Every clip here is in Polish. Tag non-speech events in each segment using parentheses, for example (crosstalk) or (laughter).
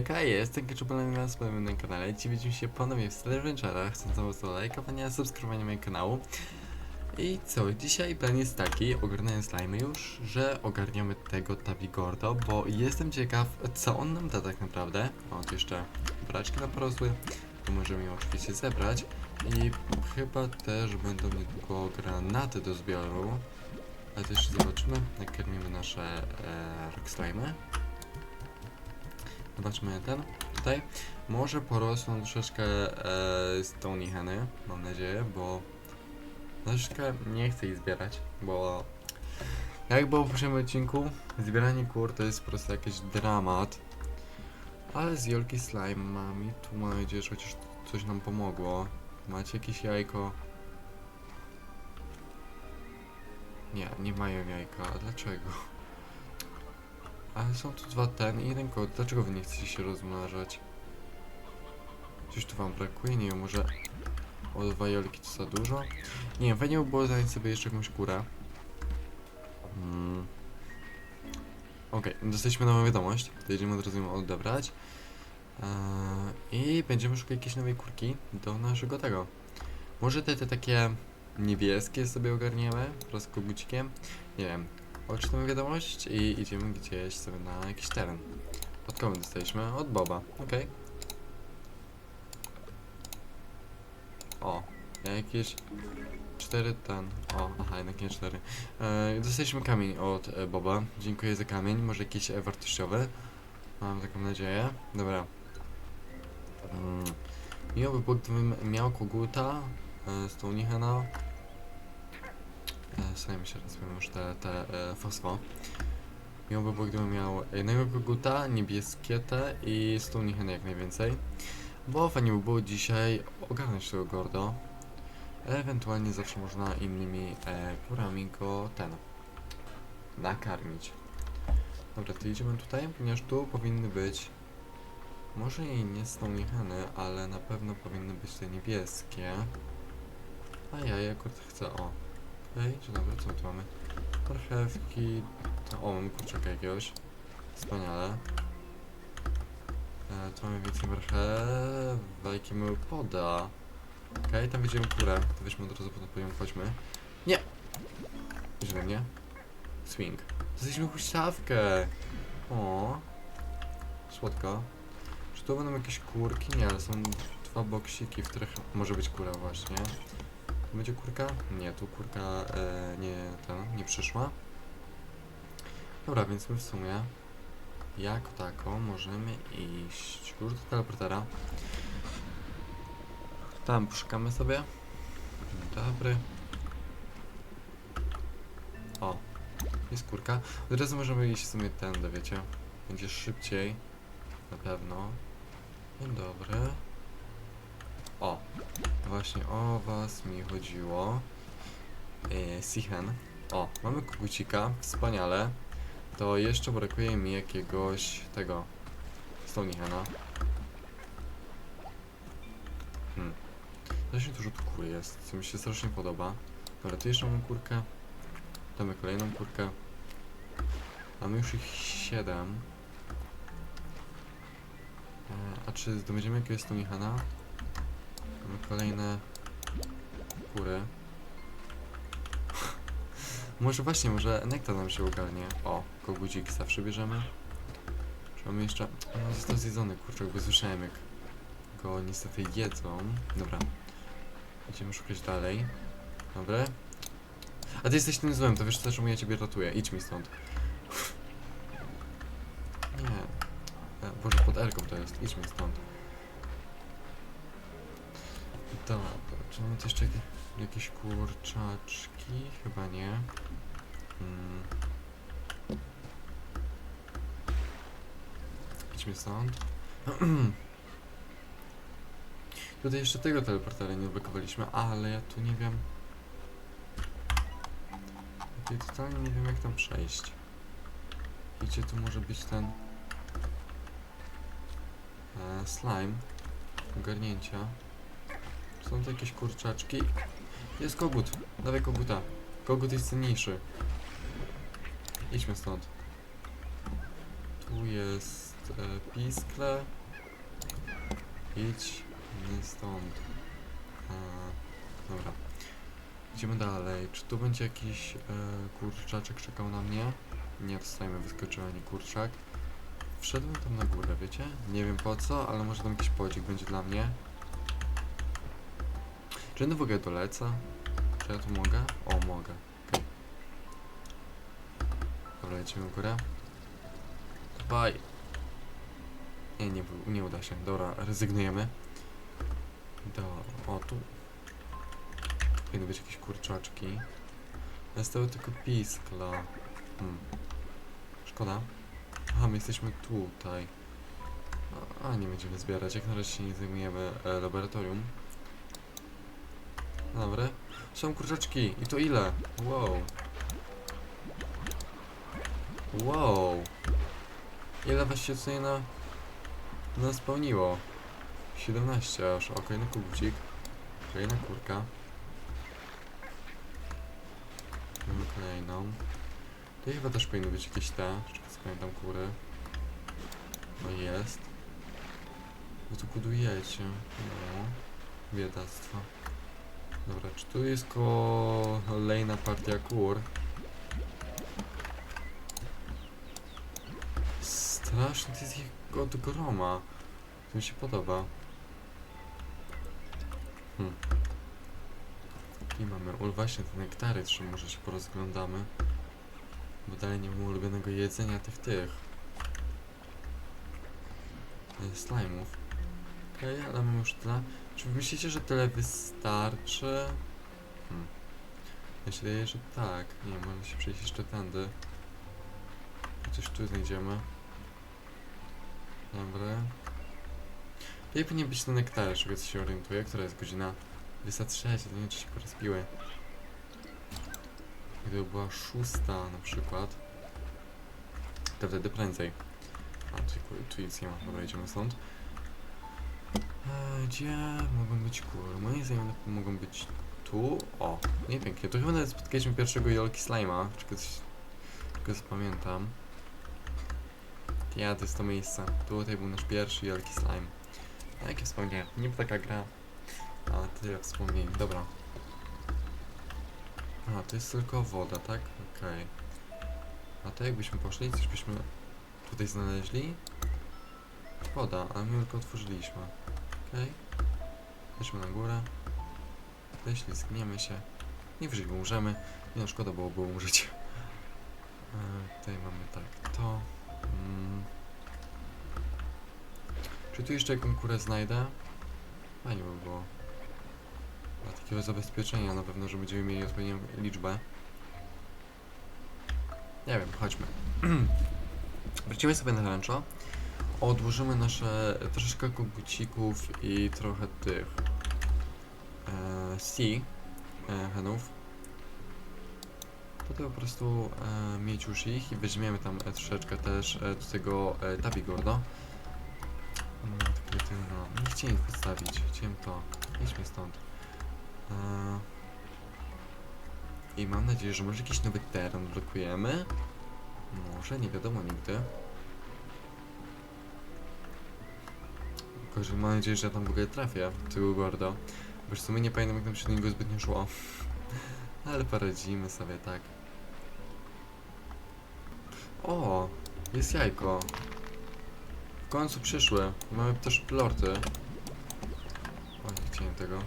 Hejka, jestem Ketchupem na swoim kanale. Dziś widzimy się ponownie w Star Adventure'ach. Chcę za to lajkowania, subskrybowania mojego kanału. I co, dzisiaj plan jest taki, ogarniając slimy już, że ogarniamy tego Tabigordo, bo jestem ciekaw, co on nam da tak naprawdę. O, tu jeszcze braczki nam porosły, to możemy ją oczywiście zebrać. I chyba też będą niedługo granaty do zbioru. Ale jeszcze zobaczymy, jak karmimy nasze e, rock slimy. Zobaczmy ten tutaj. Może porosną troszeczkę e, Stony Heny, mam nadzieję, bo troszeczkę nie chcę ich zbierać, bo jak było w poprzednim odcinku, zbieranie kur to jest po prostu jakiś dramat. Ale z Jolki Slime mami, tu mam nadzieję, że chociaż coś nam pomogło. Macie jakieś jajko? Nie, nie mają jajka, a dlaczego? Ale są tu dwa ten i jeden kod. Dlaczego wy nie chcecie się rozmnażać? Coś tu wam brakuje? Nie wiem, może o dwa jolki to za dużo? Nie wiem, fajnie by było zająć sobie jeszcze jakąś kurę. Hmm. Okej, dostaliśmy nową wiadomość. To jedziemy od razu ją odebrać. Eee, I będziemy szukać jakiejś nowej kurki do naszego tego. Może te, te takie niebieskie sobie ogarniemy wraz z kogucikiem. Nie wiem, Odczytamy wiadomość i idziemy gdzieś sobie na jakiś teren. Od kogo dostaliśmy? Od Boba, okej. O, jakieś cztery ten. O, aha, jednak nie cztery. E, dostaliśmy kamień od e, Boba. Dziękuję za kamień, może jakiś e, wartościowy. Mam taką nadzieję. Dobra. Mm. Miło by było, gdybym miał koguta e, z tą Nichena. E, Słuchaj się raz, już te, te e, fosfo. Miło by było, gdybym miał jednego koguta, niebieskie te i stonicheny jak najwięcej. Bo fajnie by było dzisiaj ogarnąć tego gordo. Ewentualnie zawsze można innymi e, go ten nakarmić. Dobra, to idziemy tutaj, ponieważ tu powinny być może i nie stonicheny, ale na pewno powinny być te niebieskie. A ja akurat chcę o Okej, dzień dobry, co my tu mamy? Marchewki... To, o, mamy kurczaka jakiegoś. Wspaniale. E, tu mamy więcej marchewek, my poda. Okej, tam widzimy kurę. To weźmy od razu potem po nią, chodźmy. Nie! Źle mnie. Swing. Dostaliśmy huśtawkę! O. Słodko. Czy tu będą jakieś kurki? Nie, ale są dwa boksiki, w których może być kura właśnie. Tu Będzie kurka? Nie, tu kurka e, nie, ten, nie przyszła. Dobra, więc my w sumie jako tako możemy iść już do teleportera. Tam poszukamy sobie. Dobry. O, jest kurka. Od razu możemy iść w sumie tędy, wiecie. Będzie szybciej. Na pewno. Dzień dobry. O, właśnie o was mi chodziło. Yy, Sichen. O, mamy kogucika, wspaniale. To jeszcze brakuje mi jakiegoś tego Stonihena. Hmm. Strasznie dużo tu kur jest, co mi się strasznie podoba. Dobra, tu jeszcze mamy kurkę. Tu mamy kolejną kurkę. Mamy już ich 7. E, a czy zdobędziemy jakiegoś Stonihena? Kolejne kury. (laughs) może właśnie, może nektar nam się ogarnie. O, kogucik zawsze bierzemy. Czy mamy jeszcze... No, został zjedzony kurczak, bo słyszałem jak go niestety jedzą. Dobra. Idziemy szukać dalej. Dobra. A ty jesteś tym złem, to wiesz co, czemu ja ciebie ratuję. Idź mi stąd. (laughs) Nie. E, Boże, pod Elką to jest. Idź mi stąd. Dobra, czy mamy tu jeszcze jakieś, kurczaczki? Chyba nie. Hmm. Idźmy stąd. (clears throat) Tutaj jeszcze tego teleportera nie odblokowaliśmy, ale ja tu nie wiem. Tutaj totalnie nie wiem jak tam przejść. I gdzie tu może być ten e, slime ogarnięcia. Są to jakieś kurczaczki. Jest kogut. Dawaj koguta. Kogut jest cenniejszy. Idźmy stąd. Tu jest e, piskle. Idź nie stąd. E, dobra. Idziemy dalej. Czy tu będzie jakiś e, kurczaczek czekał na mnie? Nie wstajemy, wyskoczył ani kurczak. Wszedłem tam na górę, wiecie? Nie wiem po co, ale może tam jakiś podzik będzie dla mnie. Czy ja w ogóle dolecę? Czy ja tu mogę? O, mogę. Dobra, lecimy w górę. Dawaj. Nie, nie, nie uda się. Dobra, rezygnujemy. Do, o, tu. Powinny być jakieś kurczaczki. Zostały tylko piskla. Hmm. Szkoda. Aha, my jesteśmy tutaj. A nie będziemy zbierać. Jak na razie się nie zajmujemy e, laboratorium. Dobra. Są kurczaczki. I to ile? Wow. Wow. Ile was się tutaj na... na spełniło? 17 aż. O, kolejny kubcik. Kolejna kurka. Mamy kolejną. Tu chyba też powinny być jakieś te, z pamiętam, kury. No jest. Wy tu budujecie. No. Biedactwo. Dobra, czy tu jest kolejna partia kur? Strasznie to jest ich od groma. To mi się podoba. Hmm. I mamy, o właśnie te nektary, czy może się porozglądamy. Bo dalej nie mam ulubionego jedzenia tych tych. e, Slajmów. Okej, ale mam już tyle. Czy myślicie, że tyle wystarczy? Hmm. Że tak. Nie, może się przejść jeszcze tędy. Coś tu znajdziemy. Dobra. Tutaj powinien być ten nektar, z czego co się orientuję. Która jest godzina? 23, to nie czy się porozbiły. Gdyby była szósta na przykład, to wtedy prędzej. A, tu, tu nic nie ma. Dobra, idziemy stąd. E, Gdzie mogą być kury? Moim zdaniem mogą być tu. O, nie pięknie. To chyba nawet spotkaliśmy pierwszego Jolki Slime'a, coś, czego zapamiętam. Ja, to jest to miejsce. Tutaj był nasz pierwszy Jolki Slime. Jakie wspomnienia? Nie taka gra. Ale tyle wspomnień. Dobra. A, to jest tylko woda, tak? Okej. A to jakbyśmy poszli, coś byśmy tutaj znaleźli? Woda, ale my tylko otworzyliśmy. Okej. Chodźmy na górę. Jeśli zgniemy się. Nie wyżej umrzemy. Nie no, szkoda byłoby umrzeć. E, tutaj mamy tak, to. Mm. Czy tu jeszcze jaką kurę znajdę? Fajnie by było. Dla takiego zabezpieczenia na pewno, że będziemy mieli odpowiednią liczbę. Nie wiem, chodźmy. (clears throat) Wrócimy sobie na rancho. Odłożymy nasze troszeczkę kogucików i trochę tych e, sea e, henów. Po to po prostu e, mieć już ich i weźmiemy tam e, troszeczkę też e, do tego e, tabigordo. Mm, takie ty, no, nie chciałem ich podstawić, chciałem to. Idźmy stąd. E, I mam nadzieję, że może jakiś nowy teren blokujemy. Może, nie wiadomo nigdy. Tylko, mam nadzieję, że ja tam w ogóle trafię, tego gordo. Bo w sumie nie pamiętam, jak nam się do niego zbytnio szło. (laughs) Ale poradzimy sobie, tak. O, jest jajko. W końcu przyszły. Mamy też plorty. O, nie chciałem tego.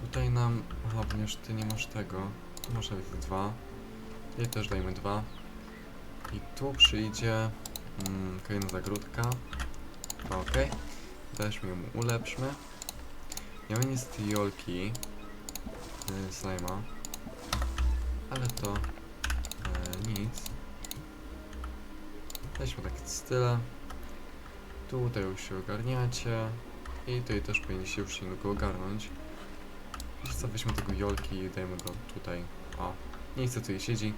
Tutaj nam... Aha, ponieważ ty nie masz tego. Masz nawet dwa. Tutaj też dajmy dwa. I tu przyjdzie... Mm, kolejna zagródka. Okej. Weźmy ją, ulepszmy. Nie mam niestety jolki. Yy, slajma. Ale to... E, nic. Weźmy takie style. Tutaj już się ogarniacie. I tutaj też powinniście już niedługo ogarnąć. Wiecie co, weźmy tego jolki i dajmy go tutaj. O, nie chce tutaj siedzi.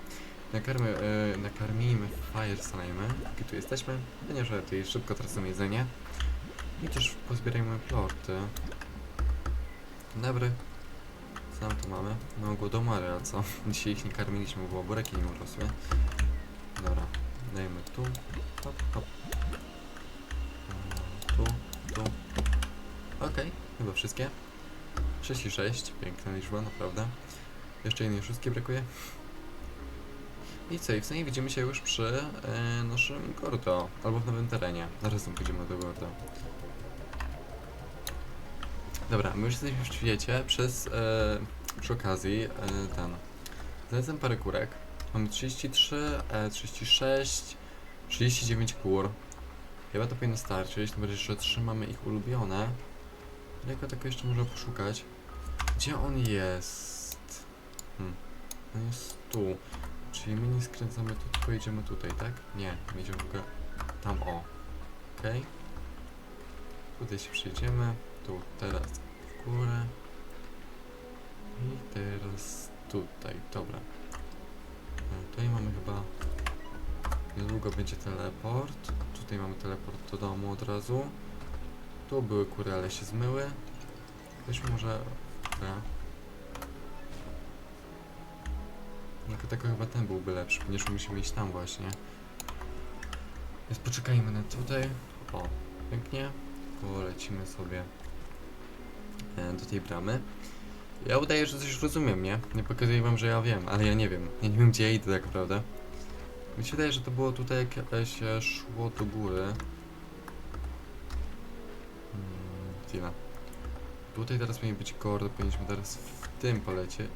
Nakarmy, e, nakarmijmy fire slime, póki tu jesteśmy, ponieważ tutaj szybko tracimy jedzenie. I też pozbierajmy plorty. Dobry. Co nam tu mamy? No głodomary, a co? (laughs) Dzisiaj ich nie karmiliśmy, bo bureki nie urosły. Dobra. Dajmy tu. Hop, hop. E, Tu, tu. Okej, chyba wszystkie. 6 i 6, piękna liczba, naprawdę. Jeszcze jednej szóstki brakuje. I co, i w sumie widzimy się już przy e, naszym Gordo, albo w nowym terenie. Zaraz tam pójdziemy do Gordo. Dobra, my już jesteśmy w świecie przez, e, przy okazji, e, ten, znalazłem parę kurek. Mamy 33, e, 36, 39 kur. Chyba to powinno starczyć, tym bardziej, że trzymamy ich ulubione. Jako tako jeszcze można poszukać. Gdzie on jest? Hmm. On jest tu. Czyli my nie skręcamy tu, tylko idziemy tutaj, tak? Nie, my idziemy w ogóle tam, o. Okej. Tutaj się przejdziemy. Tu, teraz w górę. I teraz tutaj, dobra. E, Tutaj mamy chyba... Niedługo będzie teleport. Tutaj mamy teleport do domu od razu. Tu były kury, ale się zmyły. Weźmy może... Dobra. Jako tako chyba ten byłby lepszy, ponieważ musimy iść tam właśnie. Więc poczekajmy na tutaj. O, pięknie. Polecimy sobie e, do tej bramy. Ja udaję, że coś rozumiem, nie? Nie pokazuję wam, że ja wiem, ale ja nie wiem. Ja nie wiem, gdzie idę tak naprawdę. Mi się wydaje, że to było tutaj, jak się szło do góry. Hmm, Tyle. Tutaj teraz powinien być Gordo, powinniśmy teraz w tym polecieć.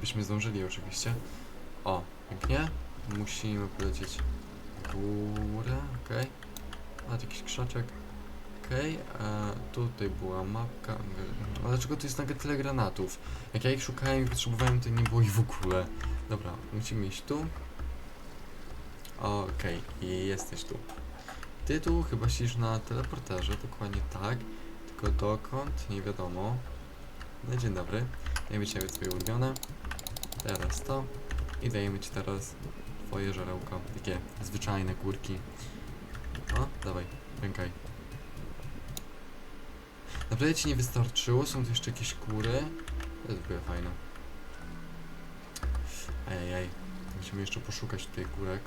Byśmy zdążyli oczywiście. O, pięknie. Musimy polecieć górę, okej. A, tu jakiś krzaczek. Okej, a tutaj była mapka. A dlaczego tu jest nagle tyle granatów? Jak ja ich szukałem i potrzebowałem, to nie było ich w ogóle. Dobra, musimy iść tu. Okej, i jesteś tu. Ty tu chyba siedzisz na teleporterze, dokładnie tak. Tylko dokąd? Nie wiadomo. No dzień dobry. Dajemy ci nawet swoje ulubione. Teraz to. I dajemy ci teraz twoje żarełko. Takie zwyczajne kurki. O, dawaj, pękaj. Naprawdę ci nie wystarczyło? Są tu jeszcze jakieś kury? To jest w ogóle fajne. Ejej, musimy jeszcze poszukać tutaj kurek.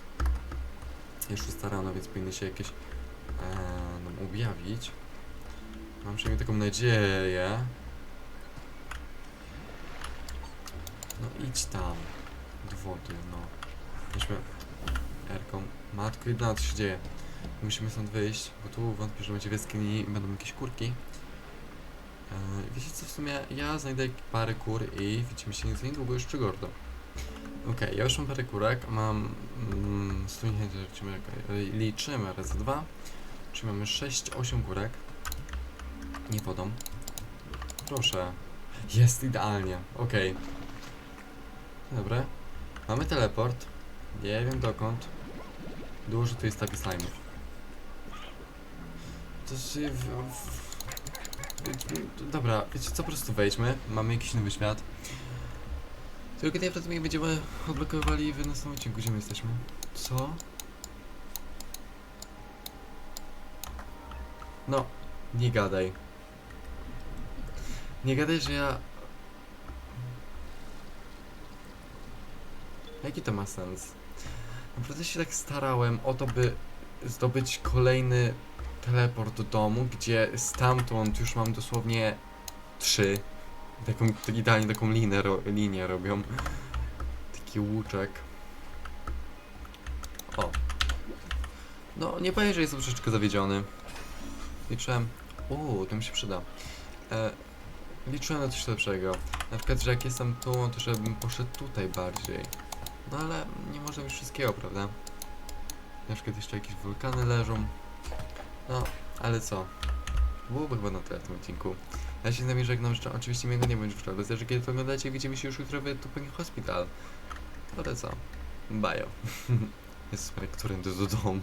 Już starano, więc powinny się jakieś e, nam objawić. Mam przynajmniej taką nadzieję. No idź tam. Do wody, no. Weźmy Erką. Matko, jedna co się dzieje. Musimy stąd wyjść, bo tu wątpię, że będzie w jaskini i będą jakieś kurki. Eee, wiecie co, w sumie ja znajdę parę kur i widzimy się za niedługo już przy Gordo. Okej, ja już mam parę kurek, mam... Mm, liczymy, liczymy raz, dwa. Czyli mamy 6-8 kurek. Nie wodą. Proszę. Jest idealnie, okej. Dobra. Mamy teleport. Nie wiem dokąd. Dużo tu jest taki slime. To się w, w... Dobra, wiecie co, po prostu wejdźmy. Mamy jakiś nowy świat. Tylko najprawdopodobniej będziemy odblokowali w następnym odcinku. Gdzie my jesteśmy? Co? No, nie gadaj. Nie gadaj, że ja... Jaki to ma sens? Naprawdę się tak starałem o to, by zdobyć kolejny teleport do domu, gdzie stamtąd już mam dosłownie trzy. Taką, tak idealnie taką linię, ro, linię robią. Taki łuczek. O. No, nie powiem, że jestem troszeczkę zawiedziony. Liczyłem... Uuu, to mi się przyda. E, liczyłem na coś lepszego. Na przykład, że jak jestem tu, to żebym poszedł tutaj bardziej. No ale nie można już wszystkiego, prawda? Na przykład jeszcze jakieś wulkany leżą. No, ale co? Byłoby chyba na tyle w tym odcinku. Ja się z nami żegnam, że oczywiście miłego nie będzie w szkole. Zależy kiedy to oglądacie, widzimy się już jutro w Tuping Hospital. Ale co? Bajo. (laughs) Jest super, którym do domu.